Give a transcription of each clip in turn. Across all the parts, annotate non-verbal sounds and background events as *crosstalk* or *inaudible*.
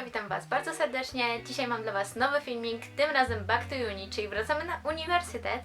Witam Was bardzo serdecznie. Dzisiaj mam dla Was nowy filmik, tym razem Back to Uni, czyli wracamy na uniwersytet.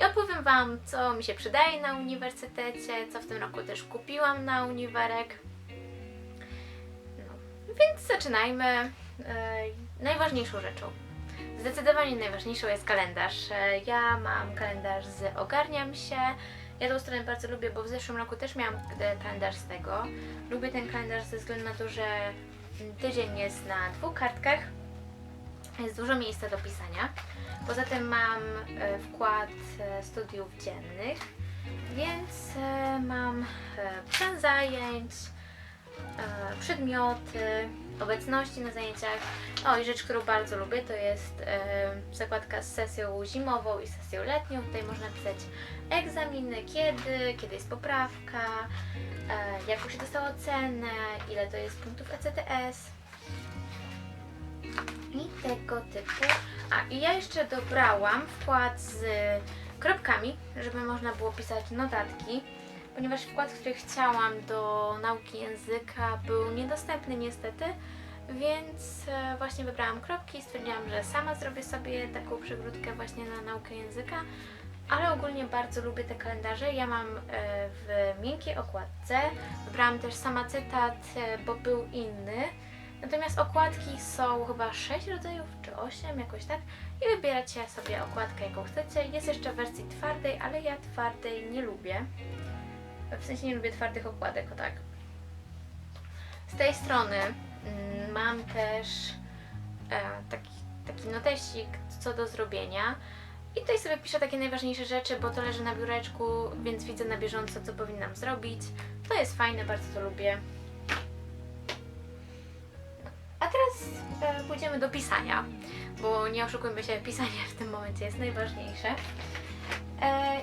I opowiem Wam, co mi się przydaje na uniwersytecie, co w tym roku też kupiłam na uniwerek. No, więc zaczynajmy. E, najważniejszą rzeczą. Zdecydowanie najważniejszą jest kalendarz. E, Ja mam kalendarz z Ogarniam się. Ja tą stronę bardzo lubię, bo w zeszłym roku też miałam kalendarz z tego. Lubię ten kalendarz ze względu na to, że tydzień jest na dwóch kartkach. Jest dużo miejsca do pisania. Poza tym mam e, wkład e, studiów dziennych, więc e, mam plan zajęć, przedmioty, obecności na zajęciach. O i rzecz, którą bardzo lubię, to jest e, zakładka z sesją zimową i sesją letnią. Tutaj można pisać egzaminy, kiedy, kiedy jest poprawka, e, jaką się dostało ocenę, ile to jest punktów ECTS i tego typu. A i ja jeszcze dobrałam wkład z kropkami, żeby można było pisać notatki, ponieważ wkład, który chciałam do nauki języka był niedostępny niestety, więc e, właśnie wybrałam kropki i stwierdziłam, że sama zrobię sobie taką przygródkę właśnie na naukę języka. Ale ogólnie bardzo lubię te kalendarze. Ja mam e, w miękkiej okładce. Wybrałam też sama cytat, e, bo był inny. Natomiast okładki są chyba 6 rodzajów, czy 8, jakoś tak. I wybieracie sobie okładkę, jaką chcecie. Jest jeszcze w wersji twardej, ale ja twardej nie lubię. W sensie nie lubię twardych okładek, o tak. Z tej strony mm, mam też e, taki, taki co do zrobienia. I tutaj sobie piszę takie najważniejsze rzeczy, bo to leży na biureczku, więc widzę na bieżąco, co powinnam zrobić. To jest fajne, bardzo to lubię. A teraz e, pójdziemy do pisania, bo nie oszukujmy się, pisanie w tym momencie jest najważniejsze. E,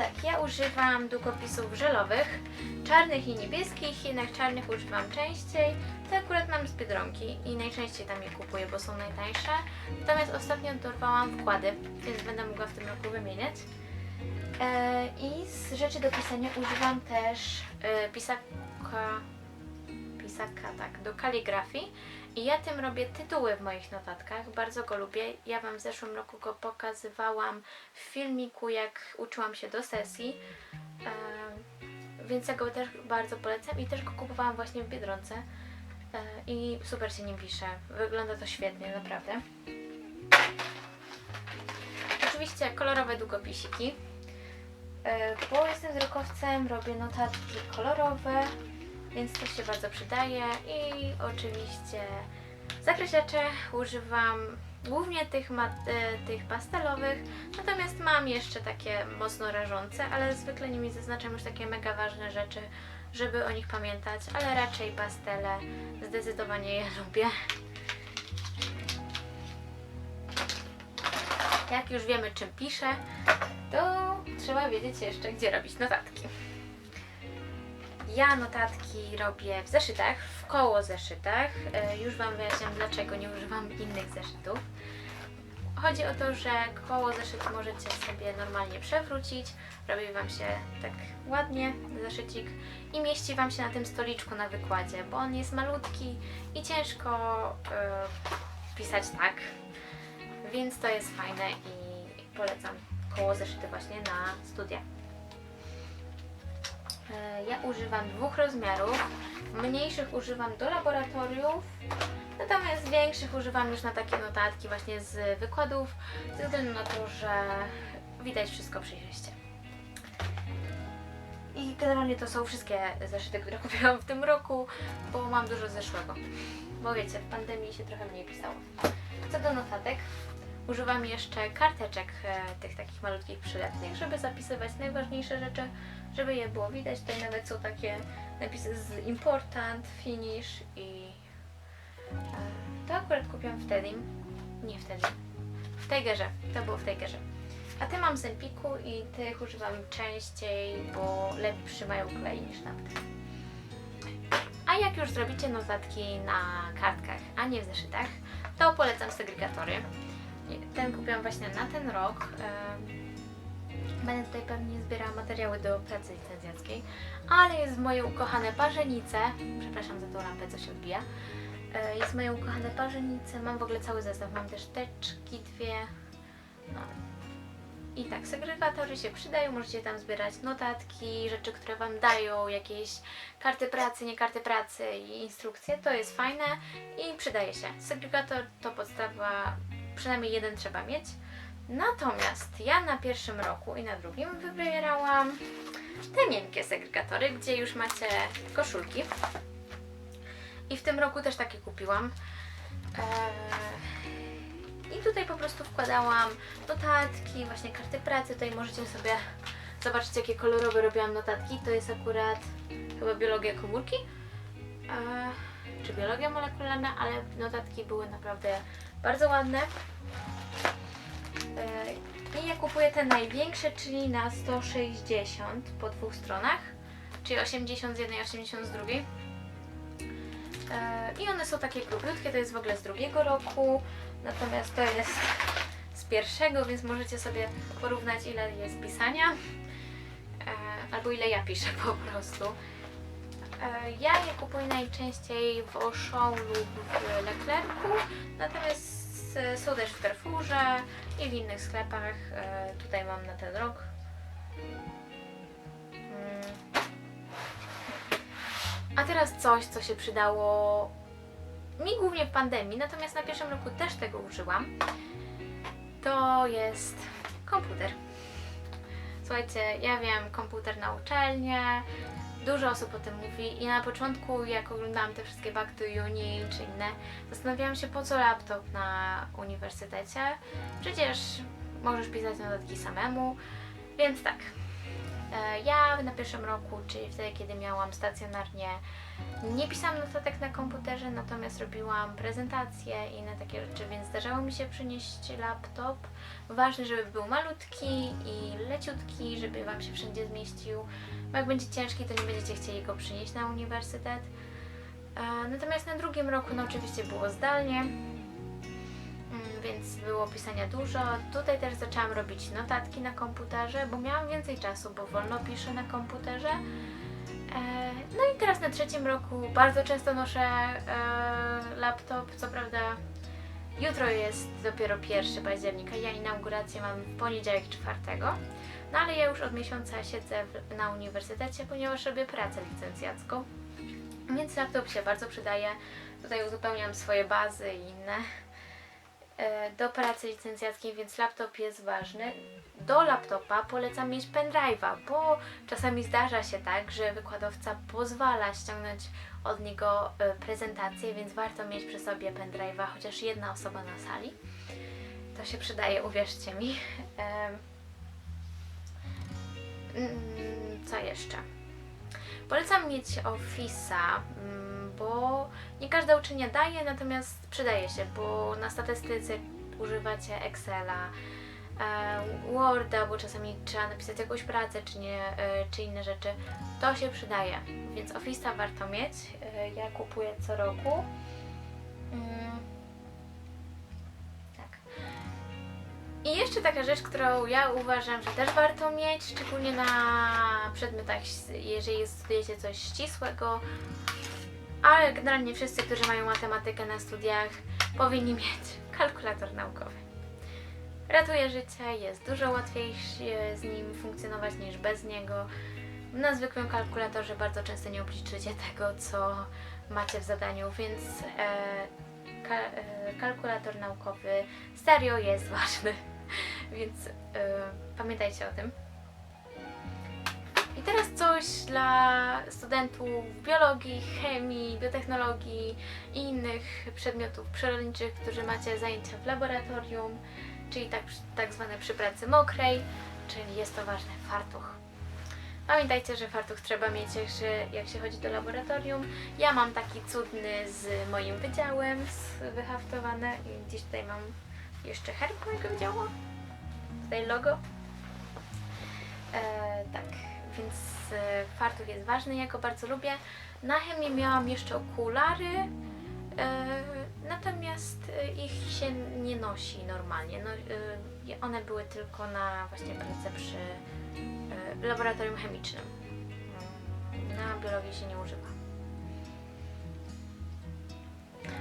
tak, ja używam długopisów żelowych, czarnych i niebieskich, jednak czarnych używam częściej. Te akurat mam z Biedronki i najczęściej tam je kupuję, bo są najtańsze. Natomiast ostatnio dorwałam wkłady, więc będę mogła w tym roku wymieniać. E, I z rzeczy do pisania używam też e, pisaka, pisaka, tak, do kaligrafii. I ja tym robię tytuły w moich notatkach, bardzo go lubię. Ja Wam w zeszłym roku go pokazywałam w filmiku, jak uczyłam się do sesji. E, więc ja go też bardzo polecam i też go kupowałam właśnie w Biedronce. E, I super się nim pisze. Wygląda to świetnie, naprawdę. Oczywiście kolorowe długopisiki. E, Bo jestem wzrokowcem, robię notatki kolorowe, więc to się bardzo przydaje. I oczywiście zakreślacze używam głównie tych, e, tych pastelowych, natomiast mam jeszcze takie mocno rażące, ale zwykle nimi zaznaczam już takie mega ważne rzeczy, żeby o nich pamiętać, ale raczej pastele zdecydowanie je lubię. Jak już wiemy czym piszę, to trzeba wiedzieć jeszcze gdzie robić notatki. Ja notatki robię w zeszytach, w koło zeszytach. E, Już Wam wyjaśniam dlaczego nie używam innych zeszytów. Chodzi o to, że koło zeszyt możecie sobie normalnie przewrócić, robi Wam się tak ładnie zeszycik i mieści Wam się na tym stoliczku na wykładzie, bo on jest malutki i ciężko e, pisać tak, więc to jest fajne i polecam koło zeszyty właśnie na studia. E, Ja używam dwóch rozmiarów. Mniejszych używam do laboratoriów, natomiast większych używam już na takie notatki właśnie z wykładów, ze względu na to, że widać wszystko przejrzyście. I generalnie to są wszystkie zeszyty, które *laughs* kupiłam w tym roku, bo mam dużo zeszłego. Bo wiecie, w pandemii się trochę mniej pisało. Co do notatek, używam jeszcze karteczek e, tych takich malutkich przylepnych, żeby zapisywać najważniejsze rzeczy, żeby je było widać. Tutaj nawet są takie napisy z important, finish i e, to akurat kupiłam wtedy. Nie wtedy. W Tigerze. To było w Tigerze. A te mam z Empiku i tych używam częściej, bo lepszy mają klej niż tamte. A jak już zrobicie notatki na kartkach, a nie w zeszytach, to polecam segregatory. Ten kupiłam właśnie na ten rok. Em, Będę tutaj pewnie zbierała materiały do pracy licencjackiej, ale jest moje ukochane parzenice. Przepraszam za tą lampę, co się odbija. E, Jest moje ukochane parzenice, mam w ogóle cały zestaw, mam też teczki dwie. No. I tak, segregatory się przydają, możecie tam zbierać notatki, rzeczy, które Wam dają, jakieś karty pracy, nie karty pracy i instrukcje, to jest fajne i przydaje się. Segregator to podstawa, przynajmniej jeden trzeba mieć. Natomiast ja na pierwszym roku i na drugim wybierałam te miękkie segregatory, gdzie już macie koszulki. I w tym roku też takie kupiłam. Eee, I tutaj po prostu wkładałam notatki, właśnie karty pracy. Tutaj możecie sobie zobaczyć, jakie kolorowe robiłam notatki. To jest akurat chyba biologia komórki, eee, czy biologia molekularna, ale notatki były naprawdę bardzo ładne. Eee, I ja kupuję te największe, czyli na 160 po dwóch stronach, czyli 80 z jednej, 80 z drugiej. E, I one są takie krótkie, to jest w ogóle z drugiego roku, natomiast to jest z pierwszego, więc możecie sobie porównać ile jest pisania, e, albo ile ja piszę po prostu. E, Ja je kupuję najczęściej w Auchan lub w Leclercu, natomiast e, są też w Carrefourze i w innych sklepach. E, Tutaj mam na ten rok. Mm. A teraz coś, co się przydało mi głównie w pandemii, natomiast na pierwszym roku też tego użyłam. To jest komputer. Słuchajcie, ja wiem, komputer na uczelnię, dużo osób o tym mówi i na początku, jak oglądałam te wszystkie Back to Uni czy inne, zastanawiałam się, po co laptop na uniwersytecie. Przecież możesz pisać notatki samemu, więc tak. E, Ja na pierwszym roku, czyli wtedy, kiedy miałam stacjonarnie, nie pisałam notatek na komputerze, natomiast robiłam prezentacje i inne takie rzeczy, więc zdarzało mi się przynieść laptop. Ważne, żeby był malutki i leciutki, żeby Wam się wszędzie zmieścił. Bo jak będzie ciężki, to nie będziecie chcieli go przynieść na uniwersytet. E, Natomiast na drugim roku, no oczywiście było zdalnie, więc było pisania dużo. Tutaj też zaczęłam robić notatki na komputerze, bo miałam więcej czasu, bo wolno piszę na komputerze. E, No i teraz na trzecim roku bardzo często noszę e, laptop, co prawda jutro jest dopiero 1 października, ja inaugurację mam w poniedziałek 4, no ale ja już od miesiąca siedzę na uniwersytecie, ponieważ robię pracę licencjacką, więc laptop się bardzo przydaje. Tutaj uzupełniam swoje bazy i inne do pracy licencjackiej, więc laptop jest ważny. Do laptopa polecam mieć pendrive'a, bo czasami zdarza się tak, że wykładowca pozwala ściągnąć od niego e, prezentację, więc warto mieć przy sobie pendrive'a, chociaż jedna osoba na sali. To się przydaje, uwierzcie mi. Em, mm, Co jeszcze? Polecam mieć Office'a, mm, bo nie każda uczelnia daje, natomiast przydaje się, bo na statystyce używacie Excela, e, Worda, bo czasami trzeba napisać jakąś pracę, czy, nie, e, czy inne rzeczy. To się przydaje, więc Office'a warto mieć. E, Ja kupuję co roku. I jeszcze taka rzecz, którą ja uważam, że też warto mieć, szczególnie na przedmiotach, jeżeli studujecie coś ścisłego, ale generalnie wszyscy, którzy mają matematykę na studiach, powinni mieć kalkulator naukowy. Ratuje życie, jest dużo łatwiej z nim funkcjonować niż bez niego. Na zwykłym kalkulatorze bardzo często nie obliczycie tego, co macie w zadaniu, więc e, ka, e, kalkulator naukowy serio jest ważny, więc e, pamiętajcie o tym. I teraz coś dla studentów biologii, chemii, biotechnologii i innych przedmiotów przyrodniczych, którzy macie zajęcia w laboratorium, czyli tak, tak zwane przy pracy mokrej, czyli jest to ważne fartuch. Pamiętajcie, że fartuch trzeba mieć, się, jak się chodzi do laboratorium. Ja mam taki cudny z moim wydziałem, wyhaftowane i gdzieś tutaj mam jeszcze herb mojego wydziału. Tutaj logo. E, tak, więc e, fartuch jest ważny, ja go bardzo lubię. Na chemii miałam jeszcze okulary, e, natomiast e, ich się nie nosi normalnie. No, e, one były tylko na właśnie pracę przy e, laboratorium chemicznym. Mm, Na biologii się nie używa.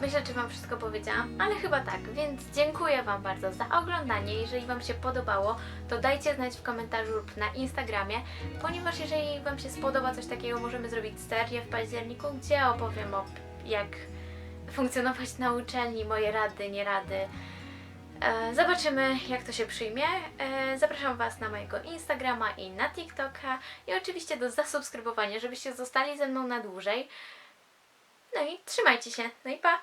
Myślę, że Wam wszystko powiedziałam, ale chyba tak, więc dziękuję Wam bardzo za oglądanie. Jeżeli Wam się podobało, to dajcie znać w komentarzu lub na Instagramie, ponieważ jeżeli Wam się spodoba coś takiego, możemy zrobić serię w październiku, gdzie opowiem o jak funkcjonować na uczelni, moje rady, nie rady. E, Zobaczymy, jak to się przyjmie. E, Zapraszam Was na mojego Instagrama i na TikToka i oczywiście do zasubskrybowania, żebyście zostali ze mną na dłużej. No i trzymajcie się. No i pa!